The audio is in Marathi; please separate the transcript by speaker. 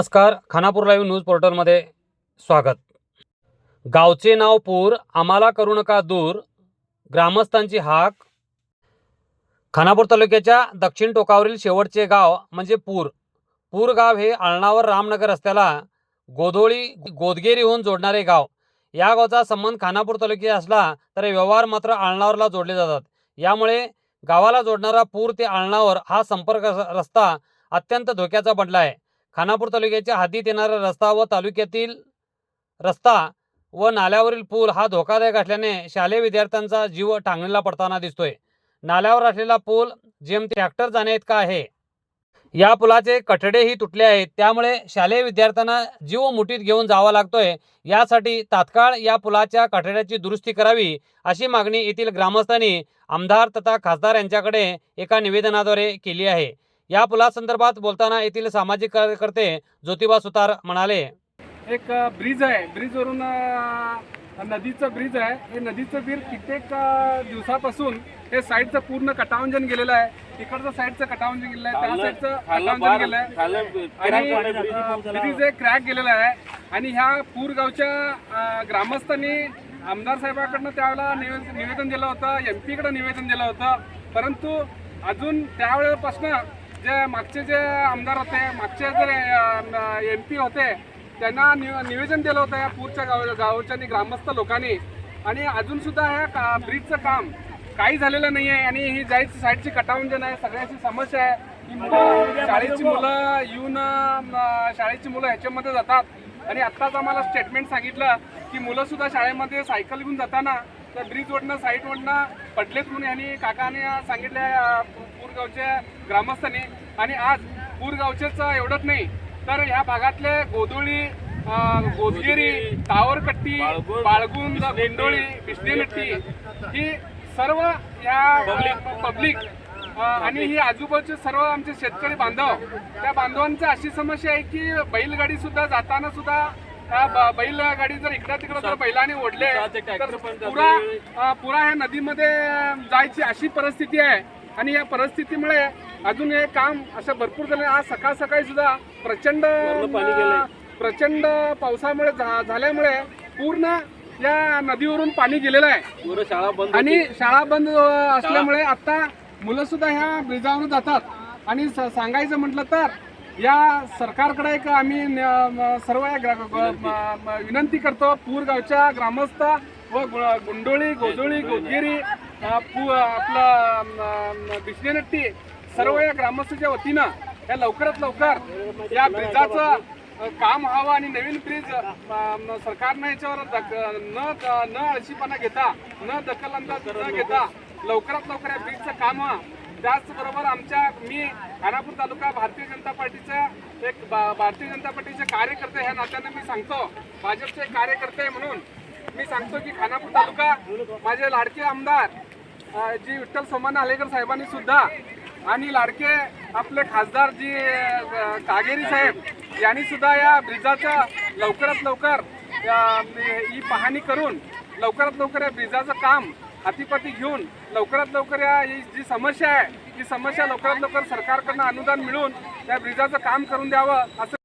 Speaker 1: नमस्कार खानापूर लाईव्ह न्यूज पोर्टलमध्ये स्वागत. गावचे नाव पूर आम्हाला करू नका दूर ग्रामस्थांची हाक. खानापूर तालुक्याच्या दक्षिण टोकावरील शेवटचे गाव म्हणजे पूर. पूर गाव हे आळणावर रामनगर रस्त्याला गोधोळी गोदगेरीहून जोडणारे गाव. या गावचा संबंध खानापूर तालुक्यात असला तरी व्यवहार मात्र आळणावरला जोडले जातात. यामुळे गावाला जोडणारा पूर ते आळणावर हा संपर्क रस्ता अत्यंत धोक्याचा बनला आहे. खानापूर तालुक्याच्या हातीत येणारा रस्ता व तालुक्यातील रस्ता व नाल्यावरील पूल हा धोकादायक असल्याने शालेय विद्यार्थ्यांचा जीव टांगणीला पडताना दिसतोय. नाल्यावर असलेला पूल जेम ट्रॅक्टर जाणे इतका आहे. या पुलाचे कठडेही तुटले आहेत. त्यामुळे शालेय विद्यार्थ्यांना जीव मुठीत घेऊन जावा लागतोय. यासाठी तात्काळ या पुलाच्या कठड्याची दुरुस्ती करावी अशी मागणी येथील ग्रामस्थांनी आमदार तथा खासदार यांच्याकडे एका निवेदनाद्वारे केली आहे. या पुलासंदर्भात बोलताना येथील सामाजिक कार्यकर्ते ज्योतिबा सुतार म्हणाले
Speaker 2: एक ब्रिज आहे. ब्रिजवरून नदीचं ब्रिज आहे. हे नदीचं ब्रिज कित्येक दिवसापासून हे साईडचं पूर्ण कटावंजन गेलेलं आहे. इकडचं साईडचं कटावंजन गेलेलं आहे. त्या साईडचं कटावंजन गेलेलं आहे. आणि अ, ब्रिज एक क्रॅक गेलेला आहे. आणि ह्या पूरगावच्या ग्रामस्थांनी आमदार साहेबाकडनं त्यावेळेला निवे- निवेदन दिलं होतं. एम पीकडं निवेदन दिलं होतं. परंतु अजून त्यावेळेपासून जे मागचे जे आमदार होते मागचे जे एम पी होते त्यांना नि- निवेदन दिलं होतं या पूरच्या गाव गावच्या आणि ग्रामस्थ लोकांनी. आणि अजूनसुद्धा ह्या का ब्रिजचं काम काही झालेलं नाही आहे आणि ही जायची साईडची कटावंजन आहे सगळ्याची समस्या आहे. की मुलं शाळेची मुलं येऊन शाळेची मुलं ह्याच्यामध्ये जातात. आणि आत्ताच आम्हाला स्टेटमेंट सांगितलं की मुलंसुद्धा शाळेमध्ये सायकल घेऊन जाताना त्या ब्रिजवरनं साईडवरनं पडलेत म्हणून यांनी काकाने सांगितलं पूरगावच्या ग्रामस्थांनी आणि आज पूरगावचेच एवढंच नाही तर ह्या भागातले गोधोळी अं, गोदगेरी टावरकट्टी बाळगुंद गुंडोळी बिष्णेनट्टी ही सर्व या पब्लिक. आणि ही आजूबाजूचे सर्व आमचे शेतकरी बांधव त्या बांधवांची अशी समस्या आहे की बैलगाडी सुद्धा जाताना सुद्धा बैलगाडी जर इकडं तिकडं जर बैलाने ओढले तर पुरा पुरा ह्या नदीमध्ये जायची अशी परिस्थिती आहे. आणि या परिस्थितीमुळे अजून हे काम असं भरपूर झालं. आज सकाळ सकाळी सुद्धा प्रचंड प्रचंड पावसामुळे झाल्यामुळे पूर्ण या नदीवरून पाणी गेलेलं आहे.
Speaker 3: शाळा बंद
Speaker 2: आणि शाळा बंद असल्यामुळे आता मुलं सुद्धा ह्या ब्रिजावरून जातात. आणि सांगायचं म्हटलं तर या सरकारकडे एक आम्ही सर्व विनंती. करतो. पूर गावच्या ग्रामस्थ व गुंडोळी गोजोळी गोदगिरी पू आपलं बिस्नेनट्टी सर्व या ग्रामस्थाच्या वतीनं या लवकरात लवकर या ब्रिजाचं काम व्हावं आणि नवीन ब्रिज सरकारनं याच्यावर न न अळशीपणा घेता न दखल अंदाज न घेता लवकरात लवकर या ब्रिजचं काम व्हा. त्याचबरोबर आमच्या मी खानापूर तालुका भारतीय जनता पार्टीचा एक भारतीय जनता पार्टीचे कार्यकर्ते ह्या नात्यानं मी सांगतो. भाजपचे कार्यकर्ते म्हणून मी सांगतो की खानापूर तालुका माझे लाडके आमदार जी विठ्ठल सोमान आलेकर साहेबांनी सुद्धा आणि लाडके आपले खासदार जी कागेरी साहेब यांनी सुद्धा या ब्रिजाचं लवकरात लवकर ही पाहणी करून लवकरात लवकर या ब्रिजाचं काम हातीपाती घेऊन लवकरात लवकर या ही जी समस्या आहे ती समस्या लवकरात लवकर सरकारकडनं अनुदान मिळून त्या ब्रिजाचं काम करून द्यावं असं